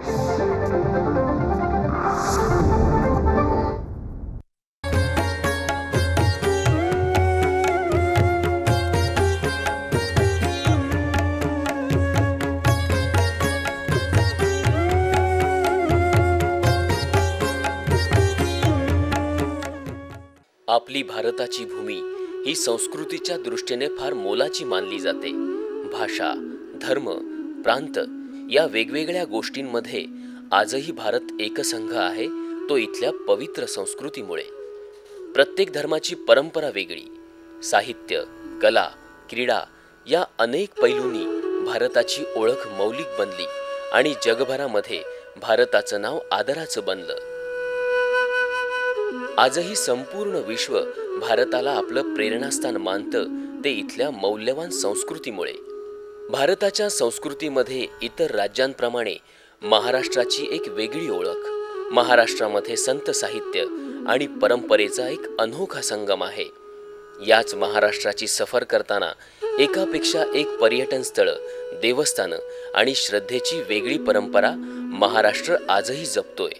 आपली भारताची भूमी ही संस्कृतीच्या दृष्टीने फार मोलाची मानली जाते. भाषा धर्म प्रांत या वेगवेगळ्या गोष्टींमध्ये आजही भारत एकसंघ आहे तो इथल्या पवित्र संस्कृतीमुळे. प्रत्येक धर्माची परंपरा वेगळी. साहित्य कला क्रीडा या अनेक पैलूंनी भारताची ओळख मौलिक बनली आणि जगभरामध्ये भारताचं नाव आदराचं बनलं. आजही संपूर्ण विश्व भारताला आपलं प्रेरणास्थान मानतं ते इथल्या मौल्यवान संस्कृतीमुळे. भारताच्या संस्कृतीमध्ये इतर राज्यांप्रमाणे महाराष्ट्राची एक वेगळी ओळख महाराष्ट्रामध्ये संत साहित्य आणि परंपरेचा एक अनोखा संगम आहे. याच महाराष्ट्राची सफर करताना एकापेक्षा एक पर्यटन स्थळं देवस्थानं आणि श्रद्धेची वेगळी परंपरा महाराष्ट्र आजही जपतोय.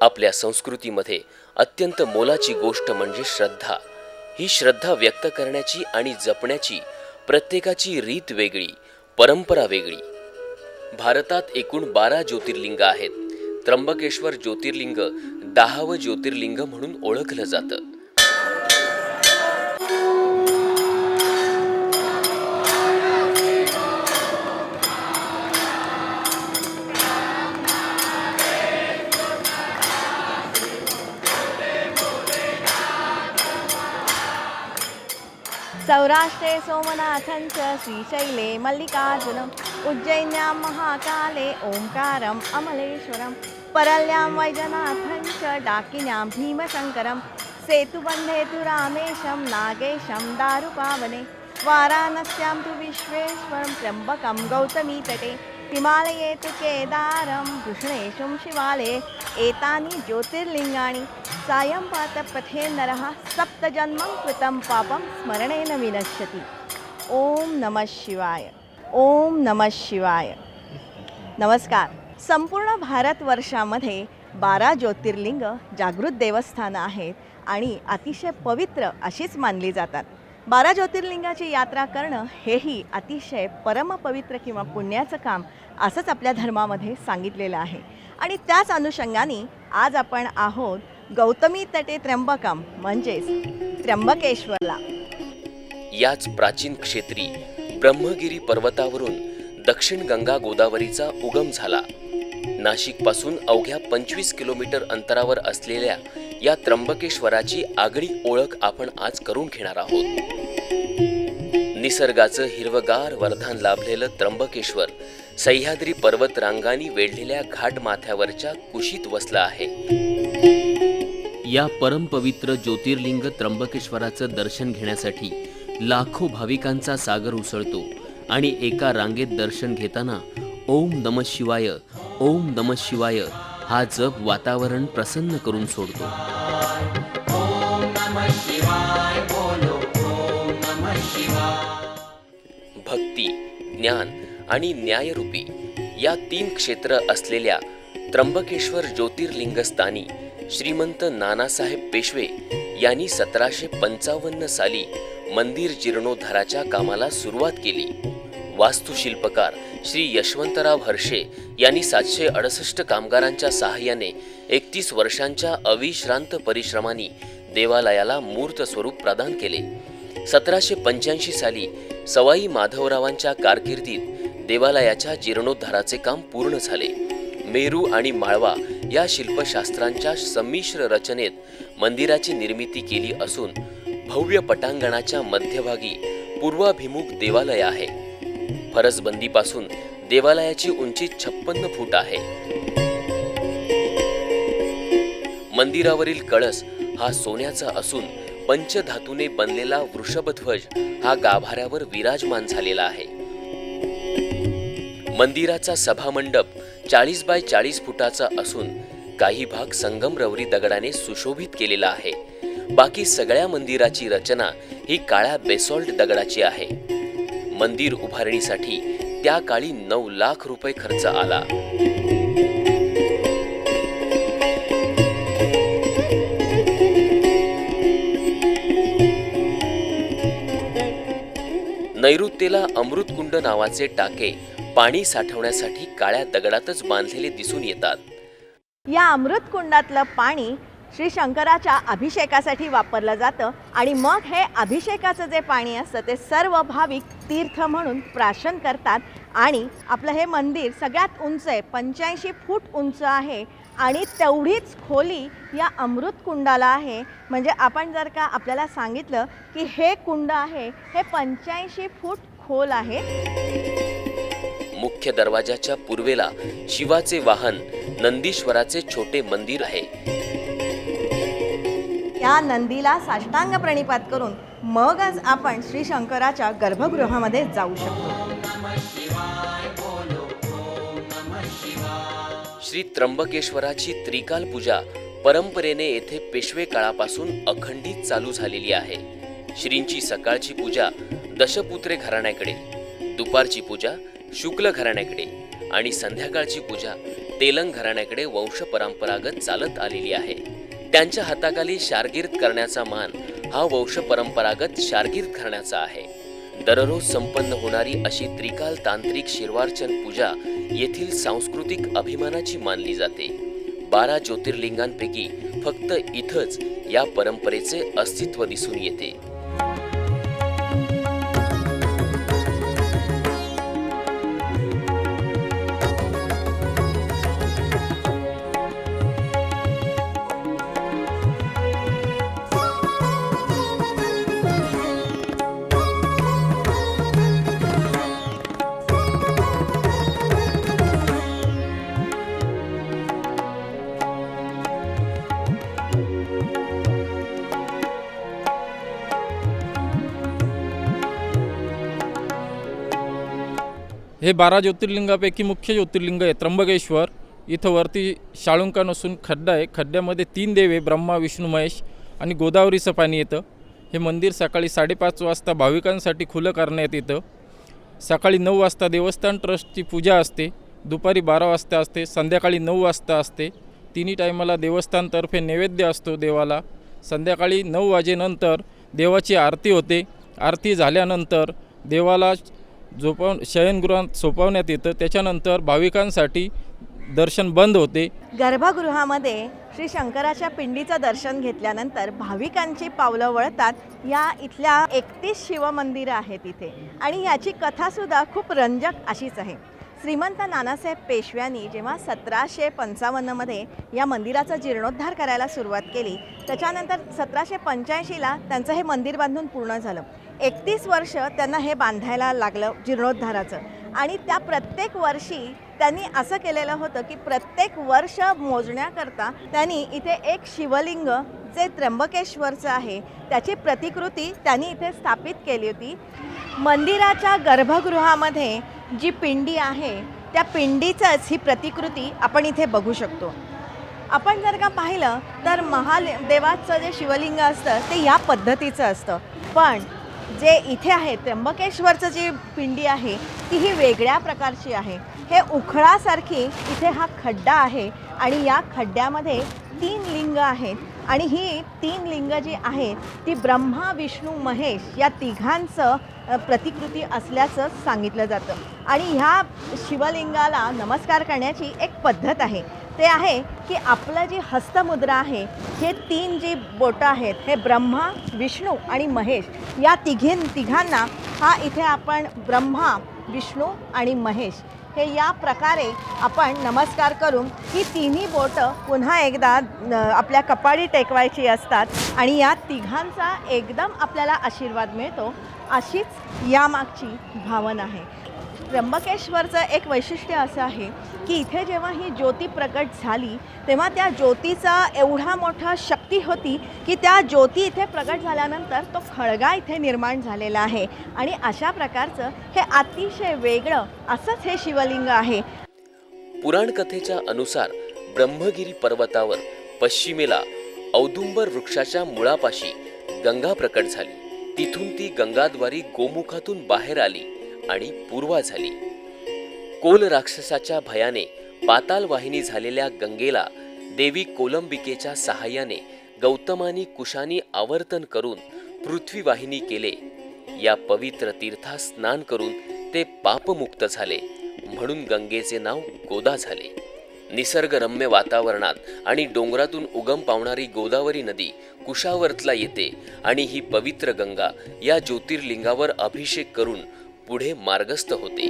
आपल्या संस्कृतीमध्ये अत्यंत मोलाची गोष्ट म्हणजे श्रद्धा. ही श्रद्धा व्यक्त करण्याची आणि जपण्याची प्रत्येकाची रीत वेगळी परंपरा वेगळी. भारतात एकूण बारा ज्योतिर्लिंग आहेत. त्र्यंबकेश्वर ज्योतिर्लिंग दहावं ज्योतिर्लिंग म्हणून ओळखलं जातं. सौराष्ट्रे सोमनाथं च श्रीशैले मल्लिकार्जुनम् उज्जैन्यां महाकाले ओङ्कारम् अमलेश्वरं परल्यां वैजनाथं च डाकिन्यां भीमशङ्करं सेतुबन्धे तु रामेशं नागेशं दारुपावने वाराणस्यां तु विश्वेश्वरं त्र्यम्बकं गौतमीतटे हिमालये तु केदारं कृष्णेशुं शिवालये एतानि ज्योतिर्लिङ्गानि सायं पातपथे नरः सप्तजन्मं कृतं पापं स्मरणेन विनश्यति। ओम नमः शिवाय। ओम नमः शिवाय। नमस्कार। संपूर्ण भारतवर्षामध्ये बारा ज्योतिर्लिंग जागृत देवस्थानं आहेत आणि अतिशय पवित्र अशीच मानली जातात. बारा ज्योतिर्लिंगाची यात्रा करणं हेही अतिशय परमपवित्र किंवा पुण्याचं काम असंच आपल्या धर्मामध्ये सांगितलेलं आहे. आणि त्याच अनुषंगाने आज आपण आहोत गौतमी तटे त्र्यंबकम म्हणजेच त्र्यंबकेश्वरला. याच प्राचीन क्षेत्री ब्रह्मगिरी पर्वतावरून दक्षिण गंगा गोदावरीचा उगम झाला. नाशिकपासून अवघ्या पंचवीस किलोमीटर अंतरावर असलेल्या या त्र्यंबकेश्वराची आगळी ओळख आपण आज करून घेणार आहोत. निसर्गाचं हिरवगार वरदान लाभलेलं त्र्यंबकेश्वर सह्याद्री पर्वत रांगांनी वेढलेल्या घाट माथ्यावरच्या कुशीत वसलं आहे. या परमपवित्र ज्योतिर्लिंग त्र्यंबकेश्वराचं दर्शन घेण्यासाठी लाखो भाविकांचा सागर उसळतो आणि एका रांगेत दर्शन घेताना ओम नम शिवाय ओम नम शिवाय हा जप वातावरण प्रसन्न करून सोडतो. भक्ती ज्ञान आणि न्यायरूपी या तीन क्षेत्र असलेल्या त्र्यंबकेश्वर ज्योतिर्लिंगस्थानी श्रीमंत नानासाहेब पेशवे यांनी सतराशे पंचावन्न साली मंदिर जीर्णोद्धाराच्या कामाला सुरुवात केली. वास्तुशिल्पकार श्री यशवंतराव हर्षे यांनी सातशे अडसष्ट कामगारांच्या सहाय्याने एकतीस वर्षांच्या अविश्रांत परिश्रमांनी देवालयाला मूर्त स्वरूप प्रदान केले. सतराशे पंच्याऐंशी साली सवाई माधवरावांच्या कारकिर्दीत देवालयाच्या जीर्णोद्धाराचे काम पूर्ण झाले. मेरू आणि माळवा या शिल्पशास्त्रांच्या संमिश्र रचनेत मंदिराची निर्मिती केली असून भव्य पटांगणाच्या मध्यभागी पूर्वाभिमुख देवालय आहे. फरसबंदीपासून देवालयाची उंची छप्पन्न फूट आहे. मंदिरावरील कळस हा सोन्याचा असून पंचधातूने बनलेला वृषभध्वज हा गाभाऱ्यावर विराजमान झालेला आहे. मंदिराचा सभामंडप चाळीस बाय चाळीस फुटाचा असून काही भाग संगमरवरी दगडाने सुशोभित केलेला आहे. बाकी सगळ्या मंदिराची रचना ही काळ्या बेसॉल्ट दगडाची आहे. मंदिर उभारणीसाठी त्या काळी नऊ लाख रुपये खर्च आला. नैऋत्येला अमृतकुंड नावाचे टाके पाणी साठवण्यासाठी काळ्या दगडातच बांधलेले दिसून येतात. या अमृतकुंडातलं पाणी श्री शंकराच्या अभिषेकासाठी वापरलं जातं आणि मग हे अभिषेकाचं जे पाणी असतं ते सर्व भाविक तीर्थ म्हणून प्राशन करतात. आणि आपलं हे मंदिर सगळ्यात उंच आहे पंच्याऐंशी फूट उंच आहे आणि तेवढीच खोली या अमृत कुंडाला आहे. म्हणजे आपण जर का आपल्याला सांगितलं की हे कुंड आहे हे पंच्याऐंशी फूट खोल आहे. मुख्य दरवाजाच्या पूर्वेला शिवाचे वाहन नंदीश्वराचे छोटे मंदिर आहे. त्या नंदीला साष्टांग प्रणिपात करून मगच आपण श्री शंकराच्या गर्भगृहामध्ये जाऊ शकतो. श्री त्र्यंबकेश्वराची त्रिकाल पूजा परंपरेने येथे पेशवे काळापासून अखंडित चालू झालेली आहे. श्रींची सकाळची पूजा दशपुत्रे घराण्याकडे दुपारची पूजा शुक्ल घराण्याकडे आणि संध्याकाळची पूजा तेलंग घराण्याकडे वंश परंपरागत चालत आलेली आहे. त्यांच्या हाताखाली शारगीर्द करण्याचा मान हा वंश परंपरागत शारगीर्द घराण्याचा आहे. दररोज संपन्न होणारी अशी त्रिकाल तांत्रिक शिरवार्चन पूजा येथील सांस्कृतिक अभिमानाची मानली जाते. बारा ज्योतिर्लिंगांपैकी फक्त इथंच या परंपरेचे अस्तित्व दिसून येते. हे बारा ज्योतिर्लिंगापैकी मुख्य ज्योतिर्लिंग आहे. त्र्यंबकेश्वर इथं वरती शाळुंका नसून खड्डा आहे. खड्ड्यामध्ये तीन देवे ब्रह्मा विष्णू महेश आणि गोदावरीचं पाणी येतं. हे मंदिर सकाळी साडेपाच वाजता भाविकांसाठी खुलं करण्यात येतं. सकाळी नऊ वाजता देवस्थान ट्रस्टची पूजा असते. दुपारी बारा वाजता असते. संध्याकाळी नऊ वाजता असते. तिन्ही टायमाला देवस्थानतर्फे नैवेद्य असतो देवाला. संध्याकाळी नऊ वाजेनंतर देवाची आरती होते. आरती झाल्यानंतर देवाला झोपवून शयनगृहात सोपवण्यात येतं. त्याच्यानंतर भाविकांसाठी दर्शन बंद होते. गर्भगृहामध्ये श्री शंकराच्या पिंडीचं दर्शन घेतल्यानंतर भाविकांची पावलं वळतात. या इथल्या एकतीस शिवमंदिरं आहेत इथे. आणि याची कथासुद्धा खूप रंजक अशीच आहे. श्रीमंत नानासाहेब पेशव्यांनी जेव्हा सतराशे पंचावन्नमध्ये या मंदिराचा जीर्णोद्धार करायला सुरुवात केली त्याच्यानंतर सतराशे पंच्याऐंशीला त्यांचं हे मंदिर बांधून पूर्ण झालं. एकतीस वर्ष त्यांना हे बांधायला लागलं जीर्णोद्धाराचं. आणि त्या प्रत्येक वर्षी त्यांनी असं केलेलं होतं की प्रत्येक वर्ष मोजण्याकरता त्यांनी इथे एक शिवलिंग जे त्र्यंबकेश्वरचं आहे त्याची प्रतिकृती त्यांनी इथे स्थापित केली होती. मंदिराच्या गर्भगृहामध्ये जी पिंडी आहे त्या पिंडीचंच ही प्रतिकृती आपण इथे बघू शकतो. आपण जर का पाहिलं तर महादेवाचं जे शिवलिंग असतं ते या पद्धतीचं असतं. पण जे इथे आहे त्र्यंबकेश्वरचं जी पिंडी आहे ती ही वेगळ्या प्रकारची आहे. हे उखळासारखी इथे हा खड्डा आहे आणि या खड्ड्यामध्ये तीन लिंग आहेत. आणि ही तीन लिंग जी आहेत ती ब्रह्मा विष्णू महेश या तिघांचं प्रतिकृती असल्याचं सांगितलं जातं. आणि ह्या शिवलिंगाला नमस्कार करण्याची एक पद्धत आहे. ते आहे की आपलं जी हस्तमुद्रा आहे हे तीन जी बोटं आहेत हे ब्रह्मा विष्णू आणि महेश या तिघीं तिघांना हा इथे आपण ब्रह्मा विष्णू आणि महेश हे या प्रकारे आपण नमस्कार करून ही तिन्ही बोटं पुन्हा एकदा आपल्या कपाळी टेकवायची असतात आणि या तिघांचा एकदम आपल्याला आशीर्वाद मिळतो अशीच यामागची भावना आहे. त्र्यंबकेश्वरचं एक वैशिष्ट्य असं आहे की इथे जेव्हा ही ज्योती प्रकट झाली तेव्हा त्या ज्योतीचा एवढा मोठा शक्ती होती की त्या ज्योती इथे प्रकट झाल्यानंतर तो खळगा इथे निर्माण झालेला आहे. आणि अशा प्रकारचं हे अतिशय वेगळं असंच हे शिवलिंग आहे. पुराणकथेच्या अनुसार ब्रह्मगिरी पर्वतावर पश्चिमेला औदुंबर वृक्षाच्या मुळापाशी गंगा प्रकट झाली. तिथून ती गंगाद्वारी गोमुखातून बाहेर आली. आणि पूर्वा झाली. कोल राक्षसाच्या भयाने पाताल वाहिनी झालेल्या गंगेला देवी कोलंबिकेच्या सहाय्याने गौतमानी कुशानी आवर्तन करून पृथ्वी वाहिनी केले. या पवित्र तीर्थात स्नान करून ते पापमुक्त झाले. म्हणून गंगेचे नाव गोदा झाले. निसर्गरम्य वातावरणात आणि डोंगरातून उगम पावणारी गोदावरी नदी कुशावर्तला येते आणि ही पवित्र गंगा या ज्योतिर्लिंगावर अभिषेक करून पुढे मार्गस्थ होते.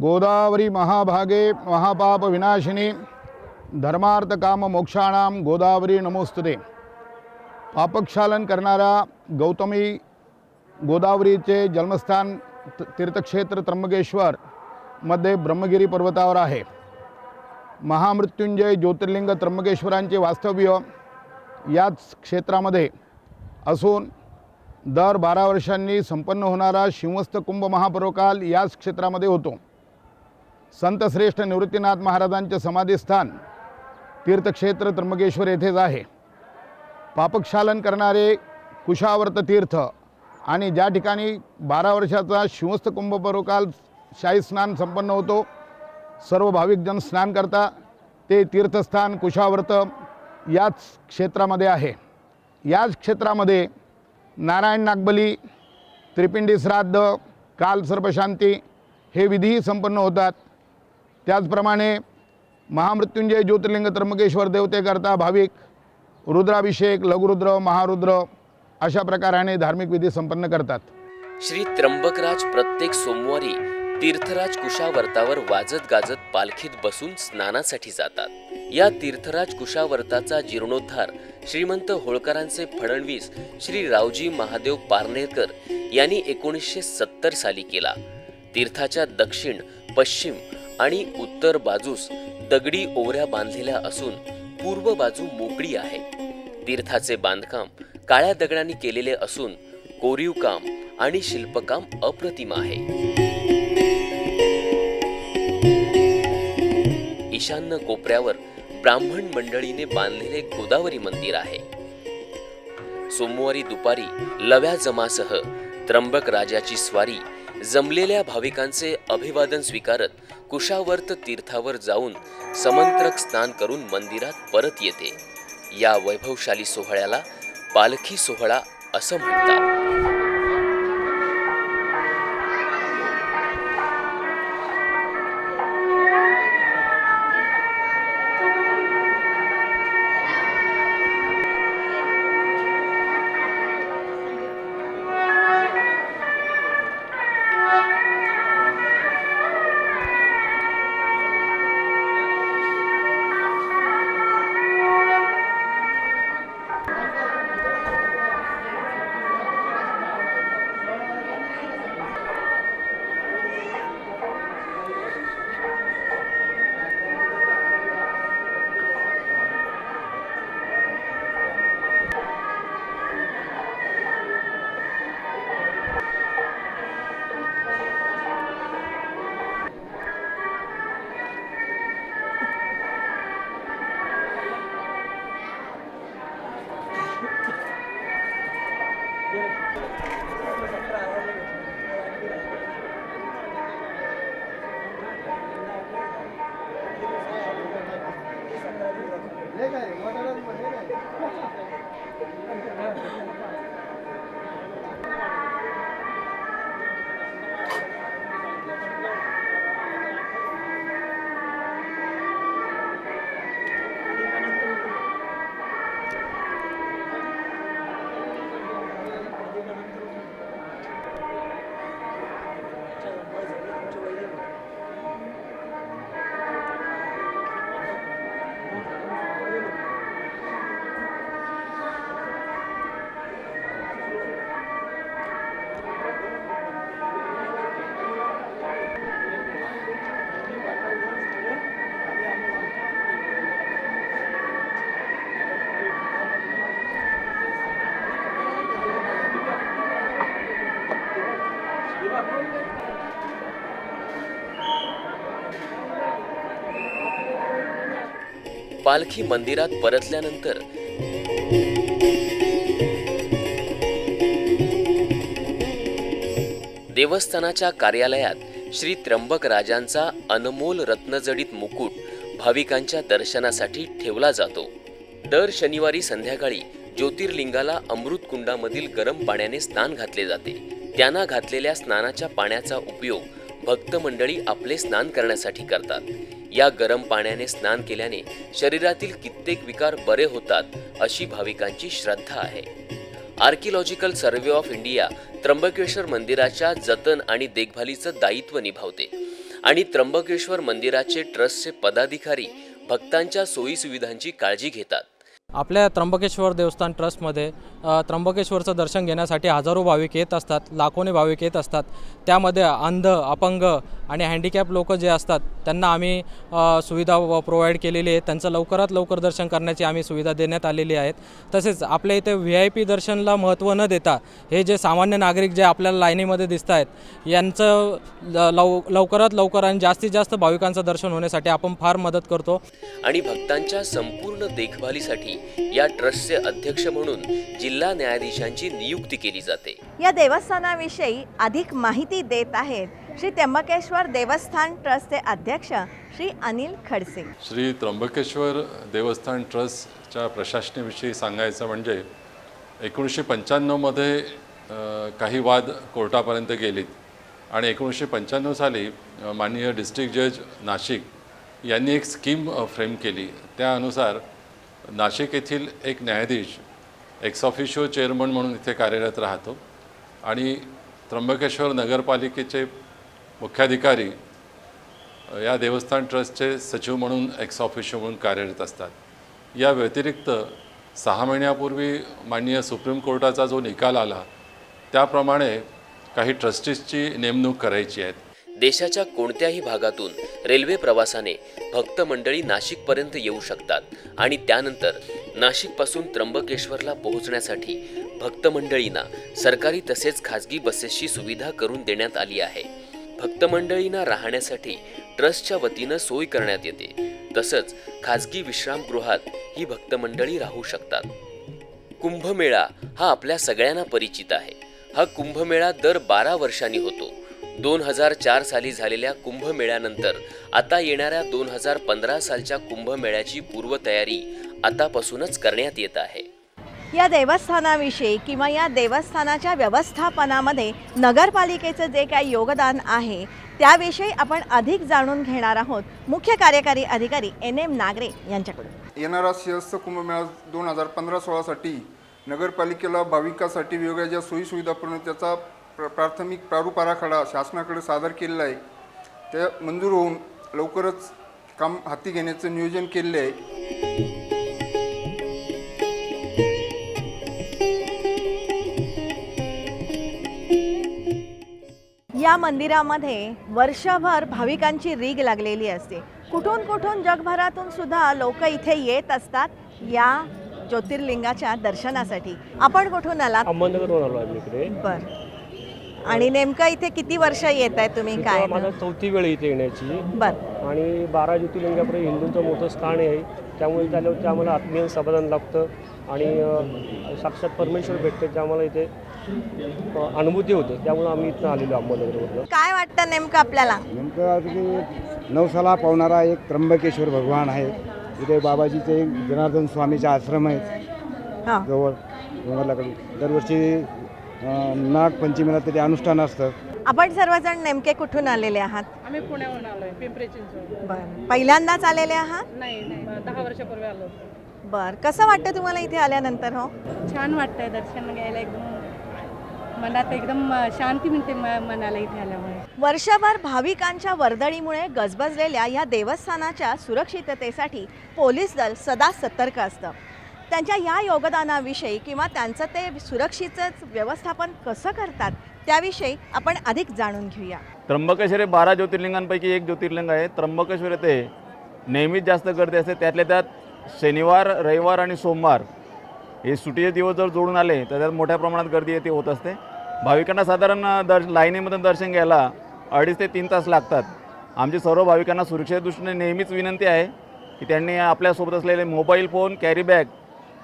गोदावरी महाभागे महापाप विनाशिनी धर्मार्थ काम मोक्षाणाम गोदावरी नमोस्तुते. पापक्षालन करणारा गौतमी गोदावरीचे जन्मस्थान त- तीर्थक्षेत्र त्र्यंबकेश्वर मध्ये ब्रह्मगिरी पर्वतावर आहे. महामृत्युंजय ज्योतिर्लिंग त्र्यंबकेश्वरांचे वास्तव्य याच क्षेत्रामध्ये असून दर बारा वर्षांनी संपन्न होणारा शिवस्त कुंभ महापरोकाल याच क्षेत्रामध्ये होतो. संतश्रेष्ठ निवृत्तीनाथ महाराजांचे समाधीस्थान तीर्थक्षेत्र त्र्यंबकेश्वर येथेच आहे. पापक्षालन करणारे कुशावर्त तीर्थ आणि ज्या ठिकाणी बारा वर्षाचा शिवस्त कुंभ परोकाल शाही स्नान संपन्न होतो सर्व भाविकजन स्नान करता ते तीर्थस्थान कुशावर्त याच क्षेत्रामध्ये आहे. याच क्षेत्रामध्ये नारायण नागबली त्रिपिंडी श्राद्ध काल सर्पशांती हे विधीही संपन्न होतात. त्याचप्रमाणे महामृत्युंजय ज्योतिर्लिंग त्र्यंबकेश्वर देवतेकरता भाविक रुद्राभिषेक लघुरुद्र महारुद्र अशा प्रकाराने धार्मिक विधी संपन्न करतात. श्री त्र्यंबकराज प्रत्येक सोमवारी तीर्थराज कुशावर्तावर वाजत गाजत पालखीत बसून स्नानासाठी जातात. या तीर्थराज कुशावर्ताचा जीर्णोद्धार श्रीमंत होळकरांचे फडणवीस श्री रावजी महादेव पारनेरकर यांनी एकोणीसशे सत्तर साली केला. तीर्थाच्या दक्षिण पश्चिम आणि उत्तर बाजूस दगडी ओवऱ्या बांधलेल्या असून पूर्व बाजू मोकळी आहे. तीर्थाचे बांधकाम काळ्या दगडांनी केलेले असून कोरीव काम आणि शिल्पकाम अप्रतिम आहे. ईशान्य कोपऱ्यावर ब्राह्मण मंडळीने बांधलेले गोदावरी मंदिर आहे. सोमवारी दुपारी लव्या जमासह त्र्यंबक राजाची स्वारी जमलेल्या भाविकांचे अभिवादन स्वीकारत कुशावर्त तीर्थावर जाऊन समंत्रक स्नान करून मंदिरात परत येते. या वैभवशाली सोहळ्याला पालखी सोहळा असं म्हणतात. पालखी मंदिरात परतल्यानंतर देवस्थानाच्या कार्यालयात श्री त्र्यंबक राजांचा अनमोल रत्नजडित मुकुट भाविकांच्या दर्शनासाठी ठेवला जातो. दर शनिवारी संध्याकाळी ज्योतिर्लिंगाला अमृतकुंडामधील गरम पाण्याने स्नान घातले जाते. त्यांना घातलेल्या स्नानाच्या पाण्याचा उपयोग भक्त मंडळी आपले स्नान करण्यासाठी करतात. या गरम पाण्याने स्नान केल्याने शरीरातील कित्येक विकार बरे होतात अशी भाविकांची श्रद्धा आहे. Archaeological survey of India Trimbakeshwar मंदिराच्या जतन आणि देखभालीचं दायित्व निभावते आणि त्र्यंबकेश्वर मंदिराचे ट्रस्टचे पदाधिकारी भक्तांच्या सोयीसुविधांची काळजी घेतात. आपल्या त्र्यंबकेश्वर देवस्थान ट्रस्टमध्ये त्र्यंबकेश्वरचं दर्शन घेण्यासाठी हजारो भाविक येत असतात लाखोने भाविक येत असतात. त्यामध्ये अंध अपंग आणि हँडिकॅप लोक जे असतात त्यांना आम्ही सुविधा प्रोव्हाइड केलेली आहे. त्यांचं लवकरात लवकर दर्शन करण्याची आम्ही सुविधा देण्यात आलेली आहेत. तसेच आपल्या इथे व्ही आय पी दर्शनला महत्त्व न देता हे जे सामान्य नागरिक जे आपल्याला लाईनीमध्ये दिसत आहेत यांचं ल- लव लवकरात लवकर आणि जास्तीत जास्त भाविकांचं दर्शन होण्यासाठी आपण फार मदत करतो. आणि भक्तांच्या संपूर्ण देखभालीसाठी या ट्रस्टचे अध्यक्ष म्हणून जिल्हा न्यायाधीशांची नियुक्ती केली जाते. या देवस्थानाविषयी अधिक माहिती देत आहेत श्री त्र्यंबकेश्वर देवस्थान ट्रस्टचे अध्यक्ष श्री अनिल खडसे. श्री त्र्यंबकेश्वर देवस्थान ट्रस्टच्या प्रशासनेविषयी सांगायचं म्हणजे एकोणीसशे पंच्याण्णवमध्ये काही वाद कोर्टापर्यंत गेलीत. आणि एकोणीसशे पंच्याण्णव साली माननीय डिस्ट्रिक्ट जज नाशिक यांनी एक स्कीम फ्रेम केली. त्यानुसार नाशिक येथील एक न्यायाधीश एक्स ऑफिशिओ चेअरमन म्हणून इथे कार्यरत राहतो. आणि त्र्यंबकेश्वर नगरपालिकेचे मुख्याधिकारी या देवस्थान ट्रस्टचे सचिव म्हणून एक्स ऑफिशिओ म्हणून कार्यरत असतात. या व्यतिरिक्त सहा महिन्यापूर्वी माननीय सुप्रीम कोर्टाचा जो निकाल आला त्याप्रमाणे काही ट्रस्टीजची नेमणूक करायची आहेत देशाच्या कोणत्याही भागातून रेल्वे प्रवासाने भक्त मंडळी नाशिकपर्यंत येऊ शकतात आणि त्यानंतर नाशिकपासून त्र्यंबकेश्वरला पोहोचण्यासाठी भक्त मंडळींना सरकारी तसेच खाजगी बसेसची सुविधा करून देण्यात आली आहे. भक्त मंडळींना राहण्यासाठी ट्रस्टच्या वतीनं सोय करण्यात येते. तसंच खाजगी विश्रामगृहात ही भक्त मंडळी राहू शकतात. कुंभमेळा हा आपल्या सगळ्यांना परिचित आहे. हा कुंभमेळा दर बारा वर्षांनी होतो. दोन हजार चार साली झालेल्या कुंभमेळ्यानंतर आता येणाऱ्या दोन हजार पंधरा सालच्या कुंभमेळ्याची पूर्वतयारी आतापासूनच करण्यात येत आहे. या देवस्थानाविषयी किंवा या देवस्थानाच्या व्यवस्थापनामध्ये नगरपालिकेचं जे काही योगदान आहे त्याविषयी आपण अधिक जाणून घेणार आहोत. मुख्य कार्यकारी अधिकारी एन एम नागरे यांच्याकडून. येणारा सिंहस्थ कुंभमेळा दोन हजार पंधरा सोळासाठी नगरपालिकेला भाविकासाठी वेगवेगळ्या ज्या सोयीसुविधा पूर्ण त्याचा प्र प्राथमिक प्रारूप आराखडा शासनाकडे सादर केलेला आहे. त्या मंजूर होऊन लवकरच काम हाती घेण्याचं नियोजन केलेले आहे. या मंदिरामध्ये वर्षभर भाविकांची रीग लागलेली असते. कुठून कुठून जगभरातून सुद्धा लोक इथे येत असतात या ज्योतिर्लिंगाच्या दर्शनासाठी. आपण कुठून आलात? अहमदनगरवरून आलो आम्ही इकडे. बर. आणि नेमकं इथे किती वर्ष येत आहे तुम्ही काय? माझा चौथी वेळ इथे येण्याची. बर. आणि बारा ज्योतिर्लिंगापुढे हिंदूंचं मोठं स्थान आहे. त्यामुळे इथे आल्यावरती आम्हाला आत्मीय समाधान लागतं. आणि साक्षात परमेश्वर भेटते ते आम्हाला इथे अनुभूती होते. त्यामुळे आम्ही इथं आलेलो अहमदनगरमधनं. काय वाटतं नेमकं आपल्याला? नेमकं की नवसाला पावणारा एक त्र्यंबकेश्वर भगवान आहे. इथे बाबाजीचे एक जनार्दन स्वामीचे आश्रम आहेत. हां. जवळ डोंगरलाकडून दरवर्षी नागपंचमीला तरी अनुष्ठान असतं. आपण सर्वजण नेमके कुठून आलेले आहात? आम्ही पुण्याहून आलोय पिंपरी चिंचवड. बर. पहिल्यांदाच आलेले आहात? नाही नाही. दहा वर्षापूर्वी आलो बर. कसं वाटतं तुम्हाला इथे आल्यानंतर हो? छान वाटतंय दर्शन घ्यायला एकदम. मनात एकदम शांती मिळते म- मनाला इथे आल्यामुळे. वर्षभर भाविकांच्या वर्दळीमुळे गजबजलेल्या या देवस्थानाच्या सुरक्षिततेसाठी पोलीस दल सदा सतर्क असतं. त्यांच्या या योगदानाविषयी किंवा त्यांचं ते सुरक्षेचं व्यवस्थापन कसं करतात त्याविषयी आपण अधिक जाणून घेऊया. त्र्यंबकेश्वर हे बारा ज्योतिर्लिंगांपैकी एक ज्योतिर्लिंग आहे. त्र्यंबकेश्वर येथे नेहमीच जास्त गर्दी असते. त्यातल्या त्यात शनिवार रविवार आणि सोमवार हे सुटीचे दिवस जर जोडून आले तर त्यात मोठ्या प्रमाणात गर्दी येते होत असते. भाविकांना साधारण दर्श लाईनीमधून दर्शन घ्यायला अडीच ते तीन तास लागतात. आमची सर्व भाविकांना सुरक्षेच्या दृष्टीने नेहमीच विनंती आहे की त्यांनी आपल्यासोबत असलेले मोबाईल फोन कॅरी बॅग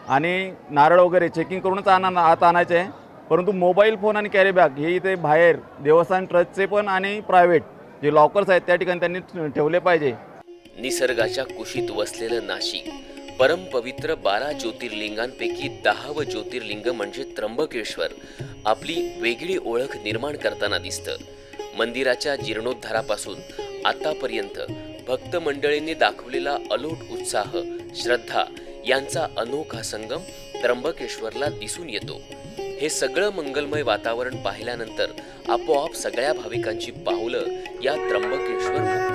आणि नारळ वगैरे चेकिंग करूनच आणा आत आणायचे. आहे परंतु मोबाईल फोन आणि कॅरी बॅग हे इथे बाहेर देवस्थान ट्रस्टचे पण आणि प्रायव्हेट जे लॉकर्स आहेत त्या ठिकाणी त्यांनी ठेवले पाहिजे. निसर्गाच्या कुशीत वसलेलं नाशिक परमपवित्र बारा ज्योतिर्लिंगांपैकी दहावं ज्योतिर्लिंग म्हणजे त्र्यंबकेश्वर. आपली वेगळी ओळख निर्माण करताना दिसतं. मंदिराच्या जीर्णोद्धारापासून आतापर्यंत भक्त मंडळींनी दाखवलेला अलोट उत्साह श्रद्धा यांचा अनोखा संगम त्र्यंबकेश्वरला दिसून येतो. हे सगळं मंगलमय वातावरण पाहिल्यानंतर आपोआप सगळ्या भाविकांची पाहुलं या त्र्यंबकेश्वर